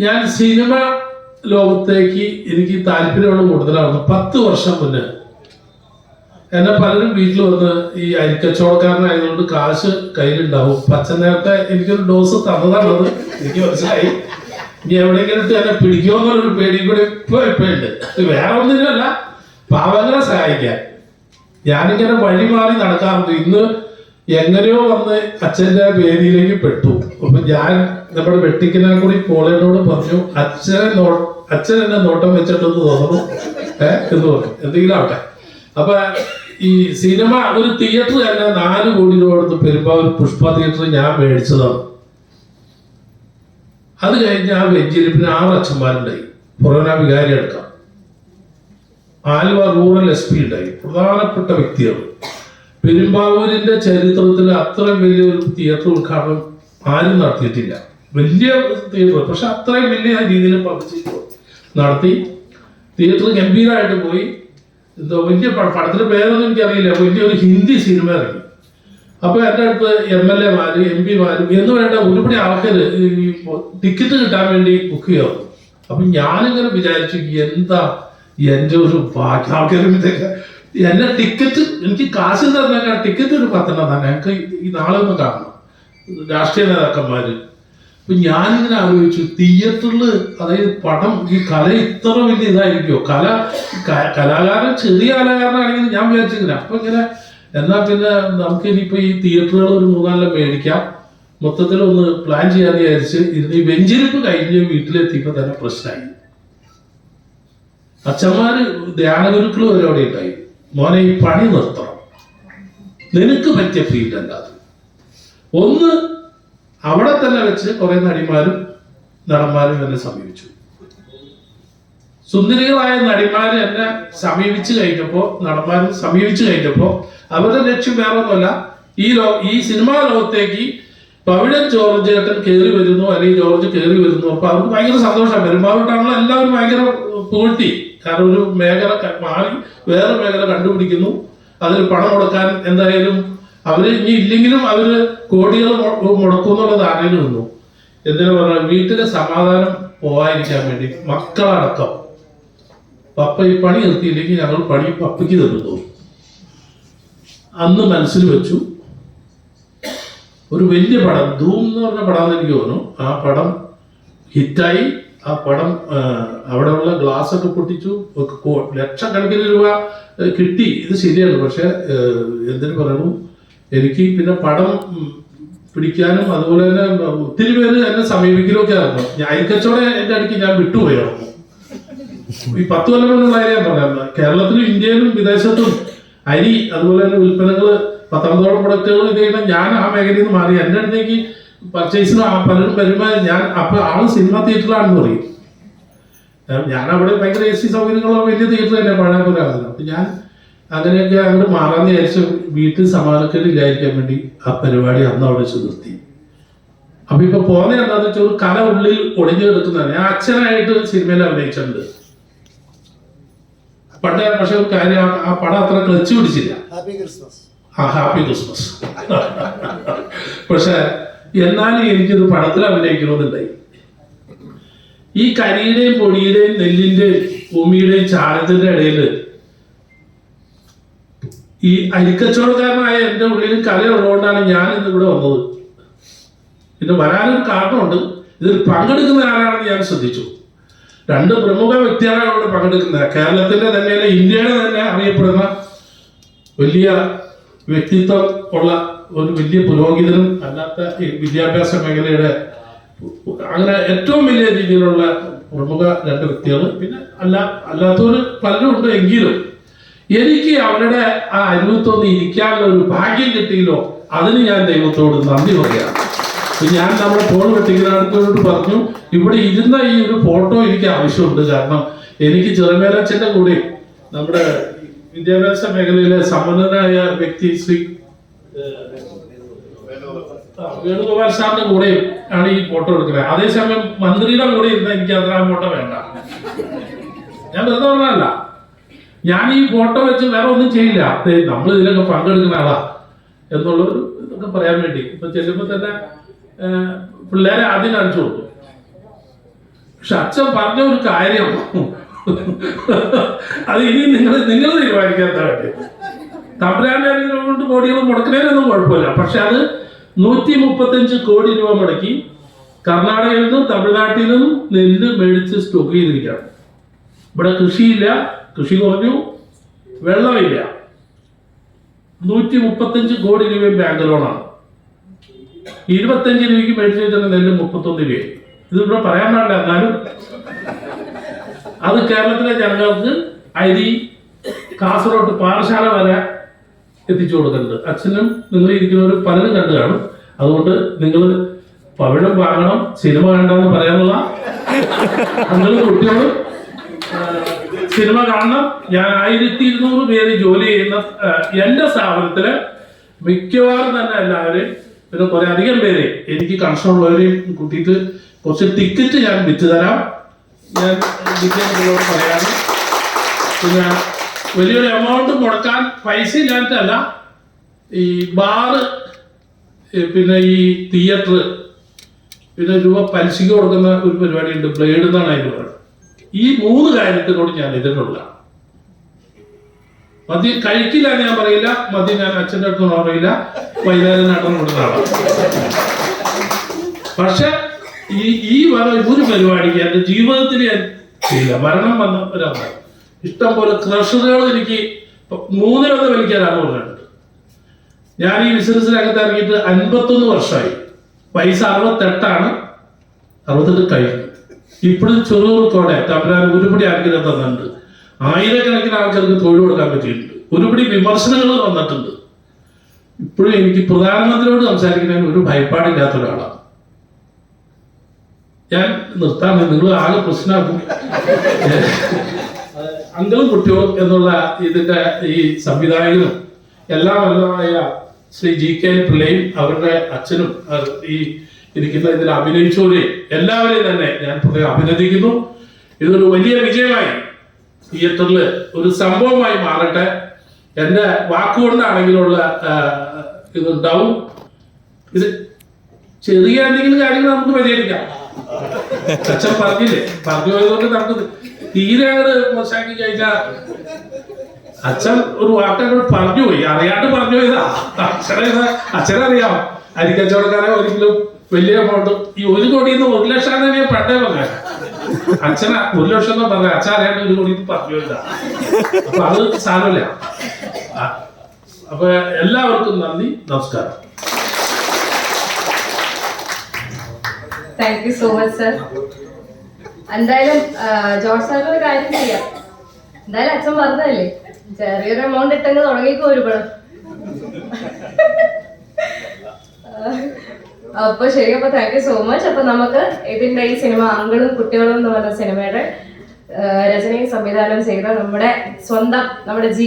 ഞാൻ സിനിമ ലോകത്തേക്ക് എനിക്ക് താല്പര്യമാണ് കൂടുതലാണ്. പത്ത് വർഷം മുന്നേ എന്നെ പലരും വീട്ടിൽ വന്ന് ഈ അരിക്കച്ചവടക്കാരനായതുകൊണ്ട് കാശ് കയ്യിലുണ്ടാവും. പച്ച നേരത്തെ എനിക്കൊരു ഡോസ് തന്നതാണത്. എനിക്ക് മനസ്സിലായി. ഇനി എവിടെയെങ്കിലും ഇട്ട് എന്നെ പിടിക്കുമെന്നുള്ളൊരു പേടിയും കൂടെ ഇപ്പൊ ഉണ്ട് വേറെ ഒന്നിനുമല്ല. പാവങ്ങളെ സഹായിക്കാൻ. ഞാനിങ്ങനെ വഴി മാറി നടക്കാറുണ്ട്. ഇന്ന് എങ്ങനെയോ വന്ന് അച്ഛന്റെ വേദിയിലേക്ക് പെട്ടു. അപ്പൊ ഞാൻ നമ്മുടെ വെട്ടിക്കനാൽ കൂടി കോളേജിനോട് പറഞ്ഞു അച്ഛനെ നോ അച്ഛൻ എന്നെ നോട്ടം വെച്ചിട്ടെന്ന് തോന്നുന്നു. ഏഹ് എന്ന് പറഞ്ഞു. എന്തെങ്കിലും ആവട്ടെ. അപ്പൊ ഈ സിനിമ ഒരു തിയേറ്റർ തന്നെ നാല് കോടി രൂപ കൊടുത്ത് പെരുമ്പാവൂർ പുഷ്പ തിയേറ്റർ ഞാൻ മേടിച്ചതാണ്. അത് കഴിഞ്ഞ് ആ വെഞ്ചിരിപ്പിന് ആറ് അച്ഛന്മാരുണ്ടായി. പുറമെ വികാരി എടുക്കാം. ആലുവ റൂറൽ എസ് പി ഉണ്ടായി. പ്രധാനപ്പെട്ട വ്യക്തിയാണ്. പെരുമ്പാവൂരിന്റെ ചരിത്രത്തിൽ അത്രയും വലിയൊരു തിയേറ്റർ ഉദ്ഘാടനം ആരും നടത്തിയിട്ടില്ല. വലിയ തിയേറ്റർ പക്ഷെ അത്രയും വലിയ രീതിയിൽ പബ്ലിസിറ്റി നടത്തി. തിയേറ്റർ ഗംഭീരമായിട്ട് പോയി. എന്തോ വലിയ പടം പടത്തിന്റെ പേരൊന്നും എനിക്കറിയില്ല. വലിയൊരു ഹിന്ദി സിനിമ ഇറങ്ങി. അപ്പൊ എന്റെ അടുത്ത് എം എൽ എമാര് എം പിമാരും എന്ന് വേണ്ട ഒരുപാട് ആൾക്കാര് ടിക്കറ്റ് കിട്ടാൻ വേണ്ടി ബുക്ക് ചെയ്യാറുണ്ട് അപ്പൊ ഞാനിങ്ങനെ വിചാരിച്ചു എന്താ എന്റെ ഒരു ഭാഗ്യ? ആൾക്കാരും ഇതൊക്കെ എന്നെ ടിക്കറ്റ് എനിക്ക് കാശ് തന്നെ ടിക്കറ്റ് ഒരു പത്തെണ്ണം തന്നെ ഞങ്ങൾക്ക് ഈ നാളെ ഒന്ന് കാണണം. രാഷ്ട്രീയ നേതാക്കന്മാര്. അപ്പൊ ഞാനിങ്ങനെ ആലോചിച്ചു തിയേറ്ററിൽ അതായത് പടം ഈ കല ഇത്ര വലിയ ഇതായിരിക്കുമോ കല കലാകാരൻ ചെറിയ കലാകാരനാണെങ്കിൽ ഞാൻ വിചാരിച്ചിങ്ങനെ അപ്പൊ ഇങ്ങനെ എന്നാ പിന്നെ നമുക്ക് ഇനിയിപ്പോ ഈ തിയേറ്ററുകൾ ഒരു മൂന്നാലെണ്ണം മേടിക്കാം. മൊത്തത്തിൽ ഒന്ന് പ്ലാൻ ചെയ്യാന്ന് വിചാരിച്ച് ഇരുന്ന് ഈ വെഞ്ചിരിപ്പ് കഴിഞ്ഞ് വീട്ടിലെത്തിയപ്പോ തന്നെ പ്രശ്നമായി. അച്ഛന്മാര് ധ്യാനഗുരുക്കൾ വരെ അവിടെ ഉണ്ടായി. മോനെ ഈ പണി നിർത്തണം. നിനക്ക് പറ്റിയ ഫീൽഡ് അല്ല അത്? ഒന്ന് അവിടെ തന്നെ വെച്ച് കുറെ നടിമാരും നടന്മാരും എന്നെ സമീപിച്ചു. സുന്ദരികളായ നടിമാര് എന്നെ സമീപിച്ചു കഴിഞ്ഞപ്പോ നടന്മാരും സമീപിച്ചു കഴിഞ്ഞപ്പോ അവരുടെ ലക്ഷ്യം വേറെ ഒന്നുമല്ല ഈ ലോ ഈ സിനിമാ ലോകത്തേക്ക് പവിഴൻ ജോർജ് ഏട്ടൻ കയറി വരുന്നു അല്ലെങ്കിൽ ജോർജ് കയറി വരുന്നു അപ്പൊ അവർക്ക് ഭയങ്കര സന്തോഷം പെരുമാറിട്ടാണല്ലോ എല്ലാവരും ഭയങ്കര പൂഴ്ത്തി. കാരണം ഒരു മേഖല മാറി വേറെ മേഖല കണ്ടുപിടിക്കുന്നു. അതിൽ പണം കൊടുക്കാൻ എന്തായാലും അവർ ഇനി ഇല്ലെങ്കിലും അവർ കോടികൾ മുടക്കും എന്നുള്ള ധാരണയിൽ നിന്നു എന്തിനാ പറഞ്ഞാൽ വീട്ടിലെ സമാധാനം പോവാതിരിക്കാൻ വേണ്ടി മക്കളടക്കം. പപ്പ ഈ പണി നിർത്തിയില്ലെങ്കിൽ ഞങ്ങൾ പണി പപ്പയ്ക്ക് തരുന്നു അന്ന് മനസ്സിൽ വെച്ചു ഒരു വലിയ പടം ധൂം എന്ന് പറഞ്ഞ പടം എനിക്ക് തോന്നുന്നു. ആ പടം ഹിറ്റായി. ആ പടം അവിടെയുള്ള ഗ്ലാസ് ഒക്കെ പൊട്ടിച്ചു ലക്ഷക്കണക്കിന് രൂപ കിട്ടി. ഇത് ശരിയാണ്. പക്ഷെ എന്തിനു പറയണു? എനിക്ക് പിന്നെ പടം പിടിക്കാനും അതുപോലെ തന്നെ ഒത്തിരി പേര് എന്നെ സമീപിക്കലൊക്കെ ആയിരുന്നു. ഞാൻ അയക്കച്ചോടെ എന്റെ അടുക്ക് ഞാൻ വിട്ടുപോയായിരുന്നു ഈ പത്ത് കൊല്ലം മുന്നുള്ള പറയാം കേരളത്തിലും ഇന്ത്യയിലും വിദേശത്തും അരി അതുപോലെ തന്നെ ഉൽപ്പന്നങ്ങൾ പത്തൊമ്പതോളം പ്രൊഡക്റ്റുകൾ ഇത് ചെയ്യുന്ന ഞാൻ ആ മേഖലയിൽ നിന്ന് മാറി. എന്റെ അടുത്തേക്ക് പർച്ചേസിന് പലരും വരുമ്പോൾ ഞാൻ അപ്പൊ ആൾ സിനിമ തിയേറ്ററിലാണെന്ന് പറയും. ഞാൻ അവിടെ ഭയങ്കര എ സി സൗകര്യങ്ങളുള്ള വലിയ തിയേറ്റർ തന്നെ പഴയപുരാതനം അപ്പൊ ഞാൻ അങ്ങനെയൊക്കെ അങ്ങോട്ട് മാറാന്ന് വിചാരിച്ചു വീട്ടിൽ സമാധാനക്കേടില്ലായിരിക്കാൻ വേണ്ടി ആ പരിപാടി അന്ന് അവിടെ വെച്ച് നിർത്തി. അപ്പൊ ഇപ്പൊ പോന്നെ എന്താന്ന് വെച്ചാൽ ഒരു കല ഉള്ളിൽ ഒളിഞ്ഞു കിടക്കുന്നതാണ് ഞാൻ അച്ഛനായിട്ട് സിനിമയിൽ അഭിനയിച്ചിട്ടുണ്ട്. പണ്ട് പക്ഷെ ഒരു കാര്യം ആ- ആ പടം അത്ര ക്ലച്ച് പിടിച്ചില്ല. Happy Christmas. ആ ഹാപ്പി ക്രിസ്മസ്. പക്ഷെ എന്നാലും എനിക്കൊരു പടത്തിൽ അഭിനയിക്കണമെന്നുണ്ടായി. ഈ കരിയുടെയും പൊടിയുടെയും നെല്ലിന്റെയും ഭൂമിയുടെയും ചാരത്തിന്റെ ഇടയിൽ ഈ അരിക്കച്ചവടക്കാരനായ എന്റെ ഉള്ളിൽ കലയുള്ളതുകൊണ്ടാണ് ഞാൻ ഇന്ന് ഇവിടെ വന്നത്. പിന്നെ വരാനും കാരണമുണ്ട്. ഇതിൽ പങ്കെടുക്കുന്ന ആരാണെന്ന് ഞാൻ ശ്രദ്ധിച്ചു. രണ്ട് പ്രമുഖ വ്യക്തികളാണ് ഇവിടെ പങ്കെടുക്കുന്നത്. കേരളത്തിന്റെ തന്നെ ഇന്ത്യയുടെ തന്നെ അറിയപ്പെടുന്ന വലിയ വ്യക്തിത്വം ഉള്ള ഒരു വലിയ പുരോഹിതനും അല്ലാത്ത വിദ്യാഭ്യാസ മേഖലയുടെ അങ്ങനെ ഏറ്റവും വലിയ രീതിയിലുള്ള പ്രമുഖ രണ്ട് വ്യക്തികൾ പിന്നെ അല്ല അല്ലാത്തവർ പലരും ഉണ്ട് എങ്കിലും എനിക്ക് അവരുടെ ആ അരുവത്തൊന്ന് ഇരിക്കാനുള്ള ഒരു ഭാഗ്യം കിട്ടിയില്ലോ അതിന് ഞാൻ ദൈവത്തോട് നന്ദി പറയാം ഞാൻ നമ്മുടെ ഫോൺ വെട്ടിക്കുന്നവരോട് പറഞ്ഞു ഇവിടെ ഇരുന്ന ഈ ഒരു ഫോട്ടോ എനിക്ക് ആവശ്യമുണ്ട്. കാരണം എനിക്ക് ചെറുമേലച്ചന്റെ കൂടെ നമ്മുടെ വിദ്യാഭ്യാസ മേഖലയിലെ സമ്പന്നനായ വ്യക്തി ശ്രീ വേണുഗോപാൽ സാറിന്റെ കൂടെ ആണ് ഈ ഫോട്ടോ എടുക്കുന്നത്. അതേസമയം മന്ത്രിയുടെ കൂടെ ഇരുന്ന എനിക്ക് അത്ര ഫോട്ടോ വേണ്ട. ഞാൻ വെറുതെ പറഞ്ഞല്ല ഞാൻ ഈ ഫോട്ടോ വെച്ച് വേറെ ഒന്നും ചെയ്യില്ല. നമ്മൾ ഇതിലൊക്കെ പങ്കെടുക്കുന്ന ആളാ എന്നുള്ളൊരു ഇതൊക്കെ പറയാൻ വേണ്ടി. ഇപ്പൊ ചെല്ലുമ്പോ തന്നെ പിള്ളേരെ ആദ്യം കാണിച്ചു കൊടുക്കും പക്ഷെ അച്ഛൻ പറഞ്ഞ ഒരു കാര്യം അത് ഇനി നിങ്ങൾ നിങ്ങൾ തീരുമാനിക്കാത്ത വേണ്ടി തമ്പുരാന്റെ കൊണ്ട് കോടികൾ മുടക്കുന്നതിനൊന്നും കുഴപ്പമില്ല. പക്ഷെ അത് നൂറ്റി മുപ്പത്തഞ്ച് കോടി രൂപ മുടക്കി കർണാടകയിൽ നിന്നും തമിഴ്നാട്ടിൽ നിന്നും നെല്ല് മേടിച്ച് സ്റ്റോക്ക് ചെയ്തിരിക്കുകയാണ്. ഇവിടെ കൃഷിയില്ല. കൃഷി കുറഞ്ഞു. വെള്ളമില്ല. നൂറ്റി മുപ്പത്തഞ്ച് കോടി രൂപയും ബാങ്ക് ലോണാണ് ഇരുപത്തഞ്ച് രൂപയ്ക്ക് മേടിച്ചു വെച്ചിട്ട് നെല്ല് മുപ്പത്തൊന്ന് രൂപയായി. ഇത് ഇവിടെ പറയാൻ പാടില്ല എന്നാലും. അത് കേരളത്തിലെ ജനങ്ങൾക്ക് അരി കാസർഗോഡ് പാറശാല വരെ എത്തിച്ചു കൊടുക്കുന്നുണ്ട് അച്ഛനും നിങ്ങൾ ഇരിക്കുന്നവർ പലരും കണ്ടു കാണും. അതുകൊണ്ട് നിങ്ങൾ പവിഴം വാങ്ങണം സിനിമ കണ്ടെന്ന് പറയാനുള്ള നിങ്ങൾ കുട്ടികൾ സിനിമ കാണണം. ഞാൻ ആയിരത്തി ഇരുന്നൂറ് പേര് ജോലി ചെയ്യുന്ന എന്റെ സ്ഥാപനത്തിൽ മിക്കവാറും തന്നെ എല്ലാവരും പിന്നെ കുറെ അധികം പേര് എനിക്ക് കണക്ഷൻ ഉള്ളവരെയും കൂട്ടിയിട്ട് കുറച്ച് ടിക്കറ്റ് ഞാൻ വിറ്റ് തരാം ഞാൻ പറയാണ് പിന്നെ വലിയൊരു എമൗണ്ട് മുടക്കാൻ പൈസ ഇല്ലാത്തല്ല ഈ ബാറ് പിന്നെ ഈ തിയേറ്റർ പിന്നെ രൂപ പലിശയ്ക്ക് കൊടുക്കുന്ന ഒരു പരിപാടി ഉണ്ട് ബ്ലേഡ് എന്നാണ് അതിന് പറയുന്നത് ഈ മൂന്ന് കാര്യത്തിനോട് ഞാൻ എതിരുള്ള മദ്യം കഴിക്കില്ല ഞാൻ പറയില്ല മദ്യം ഞാൻ അച്ഛന്റെ അടുത്തൊന്നും പറയില്ല വൈകുന്നേരം നടന്നു കൊടുക്കുന്നതാണ് പക്ഷെ ഈ ഈ വക ഒരു പരിപാടിക്ക് എന്റെ ജീവിതത്തിൽ ഞാൻ ചെയ്യില്ല മരണം വന്ന ഒരാളാണ്. ഇഷ്ടം പോലെ ക്രഷറുകൾ എനിക്ക് മൂന്നിലൊന്ന് വലിക്കാനാണ് പറഞ്ഞിട്ടുണ്ട് ഞാൻ ഈ ബിസിനസ് രംഗത്ത് ഇറങ്ങിയിട്ട് അൻപത്തൊന്ന് വർഷമായി. പൈസ അറുപത്തെട്ടാണ്. അറുപത്തെട്ട് കഴിഞ്ഞു. ഇപ്പോഴും ചെറുതോടെ തമ്പുരാൻ ഒരുപടി ആഗ്രഹം തന്നിട്ടുണ്ട്. ആയിരക്കണക്കിന് ആൾക്കാർക്ക് തൊഴിൽ കൊടുക്കാൻ പറ്റിയിട്ടുണ്ട്. ഒരുപടി വിമർശനങ്ങൾ വന്നിട്ടുണ്ട്. ഇപ്പോഴും എനിക്ക് പ്രധാനമന്ത്രിയോട് സംസാരിക്കുന്നതിന് ഒരു ഭയപ്പാടില്ലാത്ത ഒരാളാണ്. ഞാൻ നിർത്താൻ നിങ്ങൾ ആകെ പ്രശ്നമാക്കും. അങ്കിളും കുട്ടിയോ എന്നുള്ള ഇതിന്റെ ഈ സംവിധായകനും എല്ലാം വല്ലതായ ശ്രീ ജി കെ പിള്ളയും അവരുടെ അച്ഛനും ഈ ഇരിക്കുന്ന ഇതിൽ അഭിനയിച്ചവരെയും എല്ലാവരെയും തന്നെ ഞാൻ പ്രത്യേകം അഭിനന്ദിക്കുന്നു. ഇതൊരു വലിയ വിജയമായി തിയേറ്ററിൽ ഒരു സംഭവമായി മാറട്ടെ. എന്റെ വാക്കുകൊണ്ടാണെങ്കിലുള്ള ഇതുണ്ടാവും. ഇത് ചെറിയ എന്തെങ്കിലും കാര്യങ്ങൾ നമുക്ക് പരിഹരിക്കാം. അച്ഛൻ പറഞ്ഞില്ലേ? പറഞ്ഞു പോയതുകൊണ്ട് നമുക്ക് തീരെ മോശാക്കി കഴിഞ്ഞാൽ അച്ഛൻ ഒരു വാക്കങ്ങോട് പറഞ്ഞു പോയി. അറിയാണ്ട് പറഞ്ഞു പോയതാ. അച്ഛനെ അച്ഛനറിയാം അരിക്കച്ചവടക്കാരെ ഒരിക്കലും വലിയ എമൗണ്ട്. ഈ ഒരു കോടി നിന്ന് ഒരു ലക്ഷം തന്നെ പെട്ടേ പറഞ്ഞ. അച്ഛന ഒരു ലക്ഷം എന്ന് പറഞ്ഞ. അച്ഛൻ അറിയാണ്ട് ഒരു കോടി പറഞ്ഞു പോയതാ. അപ്പൊ അത് സാരമില്ല. അപ്പൊ എല്ലാവർക്കും നന്ദി. നമസ്കാരം. Thank you so much sir എന്തായാലും ജോർജ് സാറിന് ഒരു കാര്യം ചെയ്യാം. എന്തായാലും അച്ഛൻ പറഞ്ഞതല്ലേ? ചെറിയൊരു എമൗണ്ട് ഇട്ടങ്ങ് തുടങ്ങിക്കോ ഒരു പണം അപ്പൊ ശരി അപ്പൊ താങ്ക് യു സോ മച്ച് അപ്പൊ നമുക്ക് ഇതിന്റെ ഈ സിനിമ ആങ്കളും കുട്ടികളും എന്ന് പറഞ്ഞ സിനിമയുടെ രചനയും സംവിധാനം ചെയ്ത നമ്മുടെ സ്വന്തം നമ്മുടെ ജി